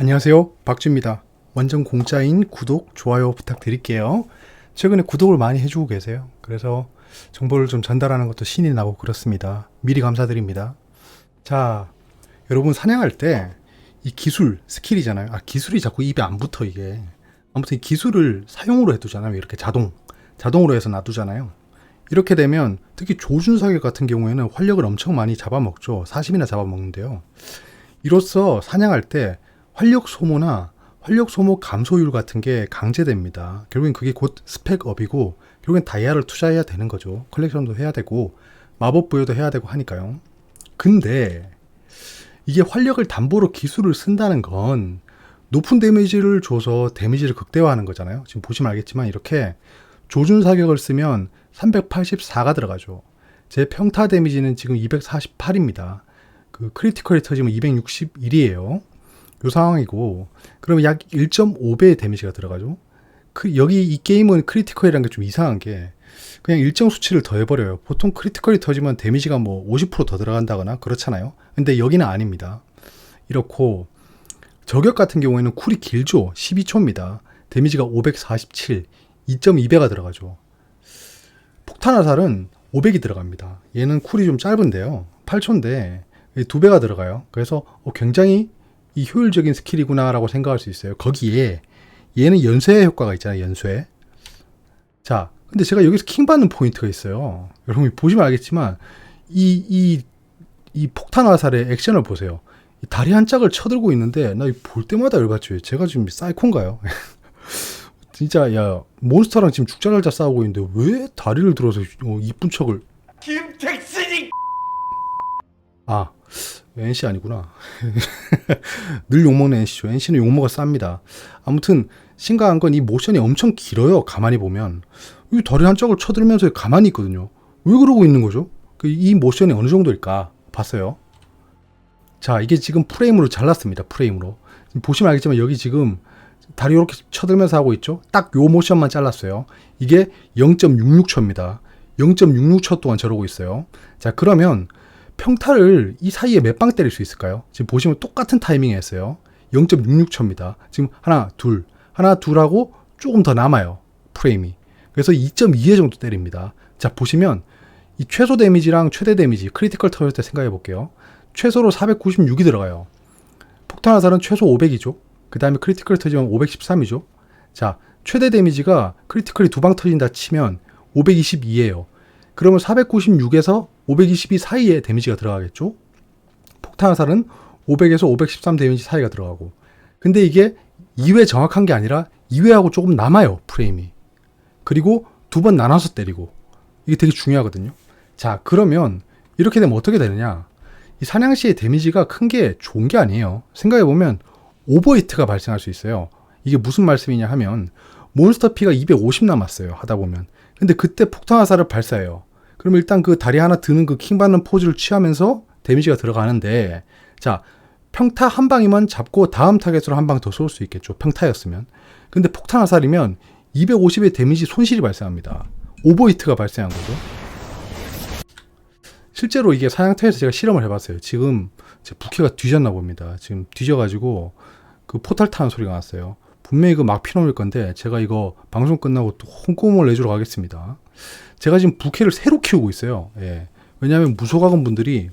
안녕하세요. 박주입니다. 완전 공짜인 구독, 좋아요 부탁드릴게요. 최근에 구독을 많이 해주고 계세요. 그래서 정보를 좀 전달하는 것도 신이 나고 그렇습니다. 미리 감사드립니다. 자, 여러분 사냥할 때 이 기술, 스킬이잖아요. 아, 기술이 자꾸 입에 안 붙어, 이게. 아무튼 이 기술을 사용으로 해두잖아요. 이렇게 자동, 자동으로 해서 놔두잖아요. 이렇게 되면 특히 조준사격 같은 경우에는 활력을 엄청 많이 잡아먹죠. 40이나 잡아먹는데요. 이로써 사냥할 때 활력 소모나 활력 소모 감소율 같은 게 강제됩니다. 결국엔 그게 곧 스펙업이고 결국엔 다이아를 투자해야 되는 거죠. 컬렉션도 해야 되고 마법 부여도 해야 되고 하니까요. 근데 이게 활력을 담보로 기술을 쓴다는 건 높은 데미지를 줘서 데미지를 극대화하는 거잖아요. 지금 보시면 알겠지만 이렇게 조준 사격을 쓰면 384가 들어가죠. 제 평타 데미지는 지금 248입니다. 그 크리티컬이 터지면 261이에요. 요 상황이고 그러면 약 1.5배의 데미지가 들어가죠. 그 여기 이 게임은 크리티컬이라는 게 좀 이상한 게 그냥 일정 수치를 더해버려요. 보통 크리티컬이 터지면 데미지가 뭐 50%더 들어간다거나 그렇잖아요. 근데 여기는 아닙니다. 이렇고 저격 같은 경우에는 쿨이 길죠. 12초입니다. 데미지가 547, 2.2배가 들어가죠. 폭탄 화살은 500이 들어갑니다. 얘는 쿨이 좀 짧은데요. 8초인데 두 배가 들어가요. 그래서 어, 굉장히 이 효율적인 스킬이구나라고 생각할 수 있어요. 거기에 얘는 연쇄 효과가 있잖아요. 연쇄. 자, 근데 제가 여기서 킹 받는 포인트가 있어요. 여러분 보시면 알겠지만 이 이 이 폭탄 화살의 액션을 보세요. 이 다리 한 짝을 쳐들고 있는데 나 볼 때마다 열받죠. 제가 지금 사이콘가요? 진짜 야 몬스터랑 지금 죽자살자 싸우고 있는데 왜 다리를 들어서 어, 이쁜 척을 김택신이 아 NC 아니구나. 늘 욕먹는 NC죠. NC는 욕먹어 쌉니다. 아무튼 심각한 건 이 모션이 엄청 길어요 가만히 보면. 이 다리 한 짝을 쳐들면서 가만히 있거든요. 왜 그러고 있는 거죠? 그이 모션이 어느 정도일까 봤어요. 자 이게 지금 프레임으로 잘랐습니다 프레임으로. 보시면 알겠지만 여기 지금 다리 이렇게 쳐들면서 하고 있죠? 딱 요 모션만 잘랐어요. 이게 0.66초입니다. 0.66초 동안 저러고 있어요. 자 그러면 평타를 이 사이에 몇 방 때릴 수 있을까요? 지금 보시면 똑같은 타이밍에 했어요. 0.66초입니다. 지금 하나, 둘, 하나, 둘하고 조금 더 남아요. 프레임이. 그래서 2.2회 정도 때립니다. 자, 보시면 이 최소 데미지랑 최대 데미지, 크리티컬 터질 때 생각해 볼게요. 최소로 496이 들어가요. 폭탄 화살은 최소 500이죠. 그 다음에 크리티컬 터지면 513이죠. 자, 최대 데미지가 크리티컬이 두 방 터진다 치면 522예요. 그러면 496에서 522 사이에 데미지가 들어가겠죠? 폭탄 화살은 500에서 513 데미지 사이가 들어가고. 근데 이게 2회 정확한 게 아니라 2회하고 조금 남아요, 프레임이. 그리고 두 번 나눠서 때리고. 이게 되게 중요하거든요. 자, 그러면 이렇게 되면 어떻게 되느냐? 이 사냥시의 데미지가 큰 게 좋은 게 아니에요. 생각해 보면 오버히트가 발생할 수 있어요. 이게 무슨 말씀이냐 하면 몬스터 피가 250 남았어요. 하다 보면. 근데 그때 폭탄 화살을 발사해요. 그럼 일단 그 다리 하나 드는 그 킹 받는 포즈를 취하면서 데미지가 들어가는데 자 평타 한 방이면 잡고 다음 타겟으로 한 방 더 쏠 수 있겠죠 평타였으면. 근데 폭탄 화살이면 250의 데미지 손실이 발생합니다. 오버히트가 발생한 거죠. 실제로 이게 사냥터에서 제가 실험을 해봤어요. 지금 제 부캐가 뒤졌나 봅니다. 지금 뒤져가지고 그 포탈 타는 소리가 났어요 분명히 그 막 피nom일 건데 제가 이거 방송 끝나고 또 홍콩을 내주러 가겠습니다 제가 지금 부캐를 새로 키우고 있어요. 예. 왜냐하면 무소가금 분들이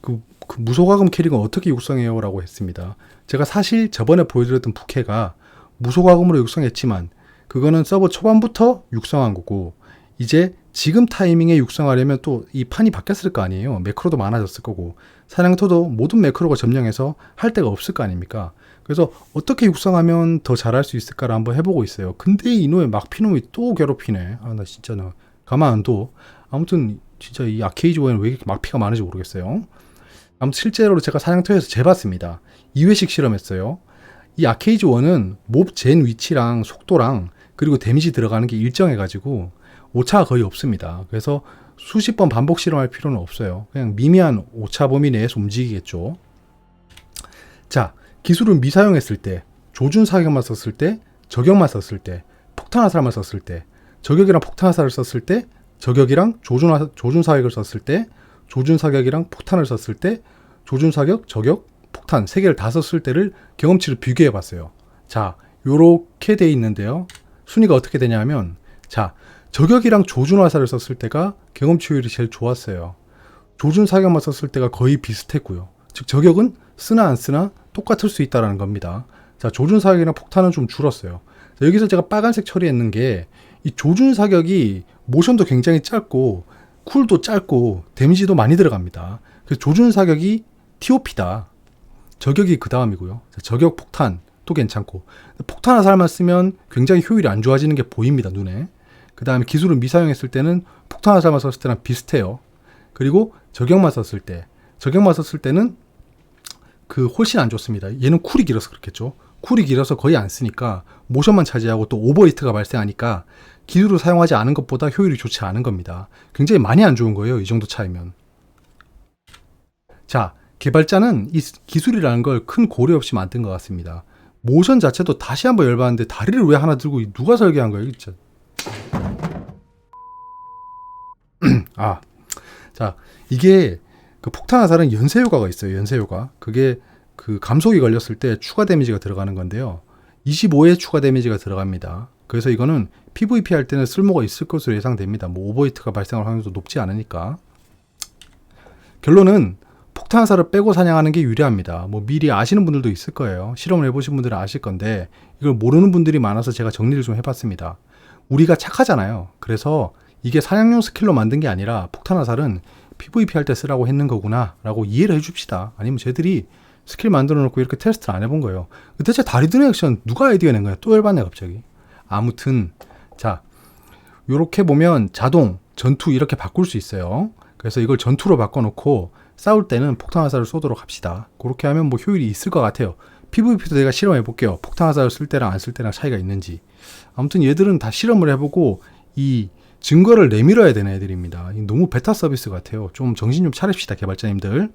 그, 그 무소가금 캐릭은 어떻게 육성해요라고 했습니다. 제가 사실 저번에 보여드렸던 부캐가 무소가금으로 육성했지만 그거는 서버 초반부터 육성한 거고 이제 지금 타이밍에 육성하려면 또 이 판이 바뀌었을 거 아니에요. 매크로도 많아졌을 거고 사냥터도 모든 매크로가 점령해서 할 데가 없을 거 아닙니까? 그래서 어떻게 육성하면 더 잘할 수 있을까를 한번 해보고 있어요. 근데 이놈의 막피놈이 또 괴롭히네. 아 나 진짜 나 가만 안 둬. 아무튼 진짜 이 아케이지 원은 왜 이렇게 막피가 많은지 모르겠어요. 아무튼 실제로 제가 사냥터에서 재봤습니다. 2회씩 실험했어요. 이 아케이지 원은 몹 젠 위치랑 속도랑 그리고 데미지 들어가는 게 일정해가지고 오차가 거의 없습니다. 그래서 수십 번 반복 실험할 필요는 없어요. 그냥 미미한 오차 범위 내에서 움직이겠죠. 자, 기술을 미사용했을 때, 조준 사격만 썼을 때, 저격만 썼을 때, 폭탄 화살만 썼을 때, 저격이랑 폭탄 화살을 썼을 때, 저격이랑 조준, 화- 조준 사격을 썼을 때, 조준 사격이랑 폭탄을 썼을 때, 조준 사격, 저격, 폭탄 세 개를 다 썼을 때를 경험치를 비교해 봤어요. 자, 요렇게 돼 있는데요. 순위가 어떻게 되냐면 자, 저격이랑 조준 화살을 썼을 때가 경험치 효율이 제일 좋았어요. 조준 사격만 썼을 때가 거의 비슷했고요. 즉 저격은 쓰나 안 쓰나 똑같을 수 있다라는 겁니다. 자, 조준 사격이나 폭탄은 좀 줄었어요. 자, 여기서 제가 빨간색 처리했는 게 이 조준 사격이 모션도 굉장히 짧고 쿨도 짧고 데미지도 많이 들어갑니다. 그래서 조준 사격이 TOP다. 저격이 그 다음이고요. 자, 저격 폭탄 또 괜찮고 폭탄 화살만 쓰면 굉장히 효율이 안 좋아지는 게 보입니다 눈에. 그 다음에 기술을 미사용했을 때는 폭탄 화살만 썼을 때랑 비슷해요. 그리고 저격만 썼을 때 저격만 썼을 때는 그 훨씬 안 좋습니다. 얘는 쿨이 길어서 그렇겠죠. 쿨이 길어서 거의 안 쓰니까 모션만 차지하고 또 오버히트가 발생하니까 기술을 사용하지 않은 것보다 효율이 좋지 않은 겁니다. 굉장히 많이 안 좋은 거예요. 이 정도 차이면. 자, 개발자는 이 기술이라는 걸 큰 고려 없이 만든 것 같습니다. 모션 자체도 다시 한번 열받는데 다리를 왜 하나 들고 누가 설계한 거예요, 진짜. 아, 자, 이게 그 폭탄 화살은 연쇄 효과가 있어요. 연쇄 효과. 그게 그 감속이 걸렸을 때 추가 데미지가 들어가는 건데요. 25의 추가 데미지가 들어갑니다. 그래서 이거는 PVP 할 때는 쓸모가 있을 것으로 예상됩니다. 뭐 오버히트가 발생할 확률도 높지 않으니까. 결론은 폭탄 화살을 빼고 사냥하는 게 유리합니다. 뭐 미리 아시는 분들도 있을 거예요. 실험을 해보신 분들은 아실 건데 이걸 모르는 분들이 많아서 제가 정리를 좀 해봤습니다. 우리가 착하잖아요. 그래서 이게 사냥용 스킬로 만든 게 아니라 폭탄 화살은 PVP 할 때 쓰라고 했는 거구나 라고 이해를 해줍시다. 아니면 쟤들이 스킬 만들어 놓고 이렇게 테스트를 안 해본 거예요. 대체 다리 드는 액션 누가 아이디어 낸 거야? 또 열받네 갑자기. 아무튼 자 요렇게 보면 자동, 전투 이렇게 바꿀 수 있어요. 그래서 이걸 전투로 바꿔놓고 싸울 때는 폭탄 화살을 쏘도록 합시다. 그렇게 하면 뭐 효율이 있을 것 같아요. PVP도 내가 실험해 볼게요. 폭탄 화살을 쓸 때랑 안 쓸 때랑 차이가 있는지. 아무튼 얘들은 다 실험을 해보고 이 증거를 내밀어야 되는 애들입니다. 이 너무 베타 서비스 같아요. 좀 정신 좀 차립시다, 개발자님들.